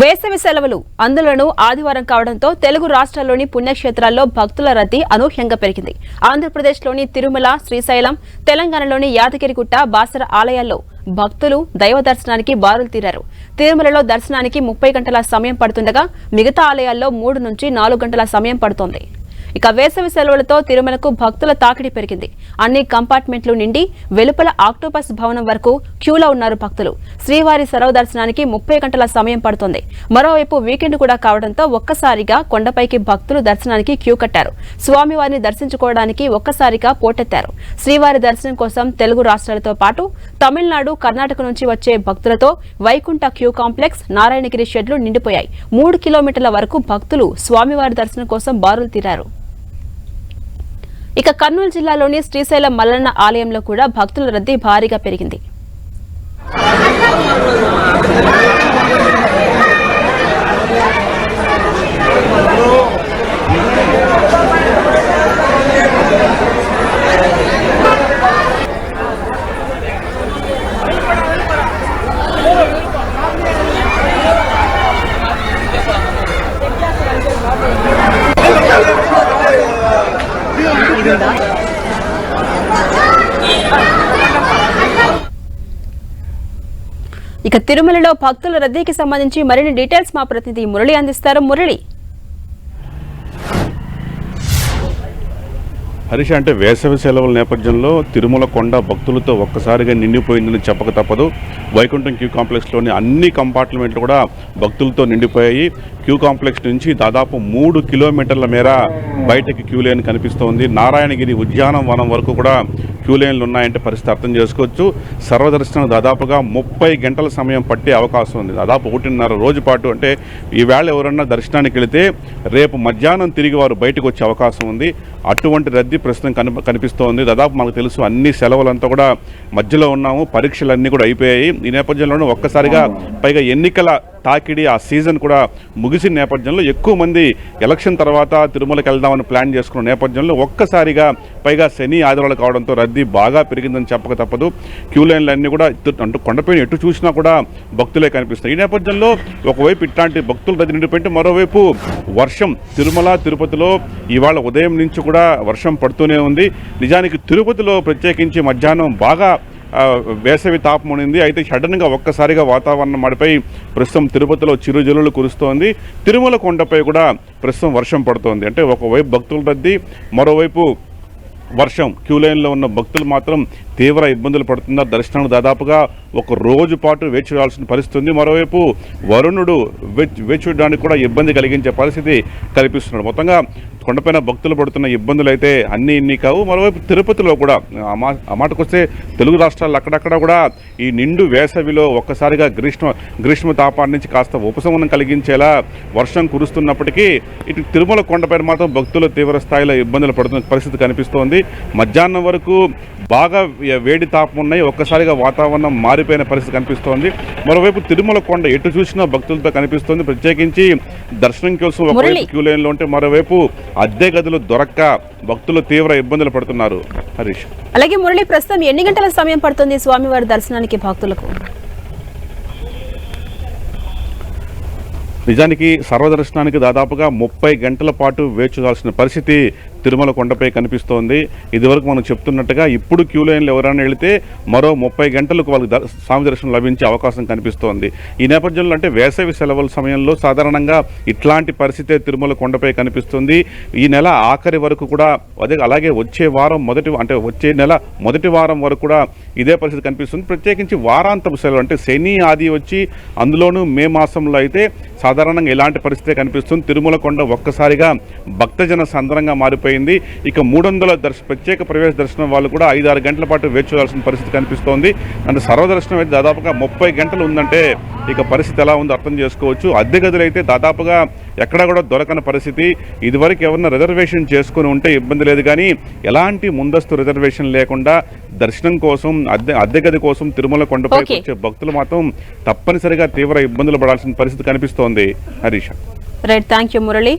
వేసవి సెలవులు అందులోనూ ఆదివారం కావడంతో తెలుగు రాష్ట్రాల్లోని పుణ్యక్షేత్రాల్లో భక్తుల రద్దీ అనూహ్యంగా పెరిగింది. ఆంధ్రప్రదేశ్లోని తిరుమల శ్రీశైలం తెలంగాణలోని యాదగిరిగుట్ట బాసర ఆలయాల్లో భక్తులు దైవ దర్శనానికి బారులు తీరారు. తిరుమలలో దర్శనానికి ముప్పై గంటల సమయం పడుతుండగా మిగతా ఆలయాల్లో మూడు నుంచి నాలుగు గంటల సమయం పడుతోంది. ఇక వేసవి సెలవులతో తిరుమలకు భక్తుల తాకిడి పెరిగింది. అన్ని కంపార్ట్మెంట్లు నిండి వెలుపల ఆక్టోపస్ భవనం వరకు క్యూలో ఉన్నారు భక్తులు. శ్రీవారి సెలవు దర్శనానికి ముప్పై గంటల సమయం పడుతోంది. మరోవైపు వీకెండ్ కూడా కావడంతో ఒక్కసారిగా కొండపైకి భక్తులు దర్శనానికి క్యూ కట్టారు. స్వామివారిని దర్శించుకోవడానికి ఒక్కసారిగా పోటెత్తారు. శ్రీవారి దర్శనం కోసం తెలుగు రాష్ట్రాలతో పాటు తమిళనాడు కర్ణాటక నుంచి వచ్చే భక్తులతో వైకుంఠ క్యూ కాంప్లెక్స్ నారాయణగిరి షెడ్లు నిండిపోయాయి. మూడు కిలోమీటర్ల వరకు భక్తులు స్వామివారి దర్శనం కోసం బారులు తీరారు. ఇక కర్నూలు జిల్లాలోని శ్రీశైలం మల్లన్న ఆలయంలో కూడా భక్తుల రద్దీ భారీగా పెరిగింది. ఇక తిరుమలలో భక్తుల రద్దీకి సంబంధించి మరిన్ని డీటెయిల్స్ మా ప్రతినిధి మురళి అందిస్తారు. మురళి హరీష్ అంటే వేసవి సెలవుల నేపథ్యంలో తిరుమల కొండ భక్తులతో ఒక్కసారిగా నిండిపోయిందని చెప్పక తప్పదు. వైకుంఠం క్యూ కాంప్లెక్స్లోని అన్ని కంపార్ట్మెంట్లు కూడా భక్తులతో నిండిపోయాయి. క్యూ కాంప్లెక్స్ నుంచి దాదాపు మూడు కిలోమీటర్ల మేర బయటకి క్యూ లైన్ కనిపిస్తోంది. నారాయణగిరి ఉద్యానవనం వరకు కూడా క్యూ లైన్లు ఉన్నాయంటే పరిస్థితి అర్థం చేసుకోవచ్చు. సర్వదర్శనం దాదాపుగా ముప్పై గంటల సమయం పట్టే అవకాశం ఉంది. దాదాపు ఒకటిన్నర రోజు పాటు అంటే ఈవేళ ఎవరన్నా దర్శనానికి వెళితే రేపు మధ్యాహ్నం తిరిగి వారు బయటకు వచ్చే అవకాశం ఉంది. అటువంటి రద్దీ ప్రస్తుతం కనిపిస్తోంది. దాదాపు మనకు తెలుసు అన్ని సెలవులంతా కూడా మధ్యలో ఉన్నాము. పరీక్షలన్నీ కూడా అయిపోయాయి. ఈ నేపథ్యంలోనూ ఒక్కసారిగా పైగా ఎన్నికల తాకిడి ఆ సీజన్ కూడా ముగిసిన నేపథ్యంలో ఎక్కువ మంది ఎలక్షన్ తర్వాత తిరుమలకి వెళ్దామని ప్లాన్ చేసుకున్న నేపథ్యంలో ఒక్కసారిగా పైగా శని ఆదివారాలు కావడంతో రద్దీ బాగా పెరిగిందని చెప్పక తప్పదు. క్యూ లైన్లు అన్నీ కూడా అంటూ కొండపైన ఎటు చూసినా కూడా భక్తులే కనిపిస్తాయి ఈ నేపథ్యంలో ఒకవైపు ఇట్లాంటి భక్తులు రద్దీ నిండిపోయింటే మరోవైపు వర్షం తిరుమల తిరుపతిలో ఇవాళ ఉదయం నుంచి కూడా వర్షం పడుతూనే ఉంది. నిజానికి తిరుపతిలో ప్రత్యేకించి మధ్యాహ్నం బాగా వేసవి తాపం ఉంది అయితే సడన్గా ఒక్కసారిగా వాతావరణం మాడిపై ప్రస్తుతం తిరుపతిలో చిరుజల్లులు కురుస్తోంది. తిరుమల కొండపై కూడా ప్రస్తుతం వర్షం పడుతోంది. అంటే ఒకవైపు భక్తుల రద్దీ మరోవైపు వర్షం. క్యూ లైన్లో ఉన్న భక్తులు మాత్రం తీవ్ర ఇబ్బందులు పడుతున్నారు. దర్శనం దాదాపుగా ఒక రోజు పాటు వేచి చూడాల్సిన పరిస్థితి ఉంది. మరోవైపు వరుణుడు వేచి వేచి చూడడానికి కూడా ఇబ్బంది కలిగించే పరిస్థితి కల్పిస్తున్నాడు. మొత్తంగా కొండపైన భక్తులు పడుతున్న ఇబ్బందులు అయితే అన్ని ఇన్ని కావు. మరోవైపు తిరుపతిలో కూడా ఆ మా ఆ మాటకొస్తే తెలుగు రాష్ట్రాల్లో అక్కడక్కడ కూడా ఈ నిండు వేసవిలో ఒక్కసారిగా గ్రీష్మ గ్రీష్మ తాపాన్ని నుంచి కాస్త ఉపశమనం కలిగించేలా వర్షం కురుస్తున్నప్పటికీ ఇటు తిరుమల కొండపైన మాత్రం భక్తులు తీవ్ర స్థాయిలో ఇబ్బందులు పడుతున్న పరిస్థితి కనిపిస్తోంది. మధ్యాహ్నం వరకు బాగా వేడి తాపం ఉన్నాయి. ఒక్కసారిగా వాతావరణం మారిపోయిన పరిస్థితి కనిపిస్తోంది. మరోవైపు తిరుమల కొండ ఎటు చూసినా భక్తులతో కనిపిస్తోంది. ప్రత్యేకించి దర్శనం కోసం ఒకవైపు. క్యూ లైన్లో ఉంటే మరోవైపు అద్దె గదులు దొరక్క భక్తులు తీవ్ర ఇబ్బందులు పడుతున్నారు. హరీష్. అలాగే మురళి ప్రస్తుతం ఎన్ని గంటల సమయం పడుతుంది స్వామివారి దర్శనానికి భక్తులకు? నిజానికి సర్వదర్శనానికి దాదాపుగా ముప్పై గంటల పాటు వేచి చూడాల్సిన పరిస్థితి తిరుమల కొండపై కనిపిస్తోంది. ఇదివరకు మనం చెప్తున్నట్టుగా ఇప్పుడు క్యూ లైన్లు ఎవరైనా వెళితే మరో ముప్పై గంటలకు వాళ్ళకి స్వామి దర్శనం లభించే అవకాశం కనిపిస్తోంది. ఈ నేపథ్యంలో అంటే వేసవి సెలవుల సమయంలో సాధారణంగా ఇట్లాంటి పరిస్థితే తిరుమల కొండపై కనిపిస్తుంది. ఈ నెల ఆఖరి వరకు కూడా అదే అలాగే వచ్చే వారం మొదటి అంటే వచ్చే నెల మొదటి వారం వరకు కూడా ఇదే పరిస్థితి కనిపిస్తుంది. ప్రత్యేకించి వారాంతపు సెలవు అంటే శని ఆది వచ్చి అందులోనూ మే మాసంలో అయితే సాధారణంగా ఇలాంటి పరిస్థితే కనిపిస్తుంది. తిరుమల కొండ ఒక్కసారిగా భక్తజన సందరంగా మారిపోయింది ఇక మూడు వందల దర్శ ప్రత్యేక ప్రవేశ దర్శనం వాళ్ళు కూడా ఐదు ఆరు గంటల పాటు వేచి చూడాల్సిన పరిస్థితి కనిపిస్తోంది. అంటే సర్వదర్శనం అయితే దాదాపుగా ముప్పై గంటలు ఉందంటే ఇక పరిస్థితి ఎలా ఉందో అర్థం చేసుకోవచ్చు. అద్దె గదులు అయితే దాదాపుగా ఎక్కడ కూడా దొరకని పరిస్థితి. ఇదివరకు ఎవరన్నా రిజర్వేషన్ చేసుకుని ఉంటే ఇబ్బంది లేదు కానీ ఎలాంటి ముందస్తు రిజర్వేషన్ లేకుండా దర్శనం కోసం అద్దె అద్దె గది కోసం తిరుమల కొండపై. వచ్చే భక్తులు మాత్రం తప్పనిసరిగా తీవ్ర ఇబ్బందులు పడాల్సిన పరిస్థితి కనిపిస్తోంది. Harish. Right thank you Murali.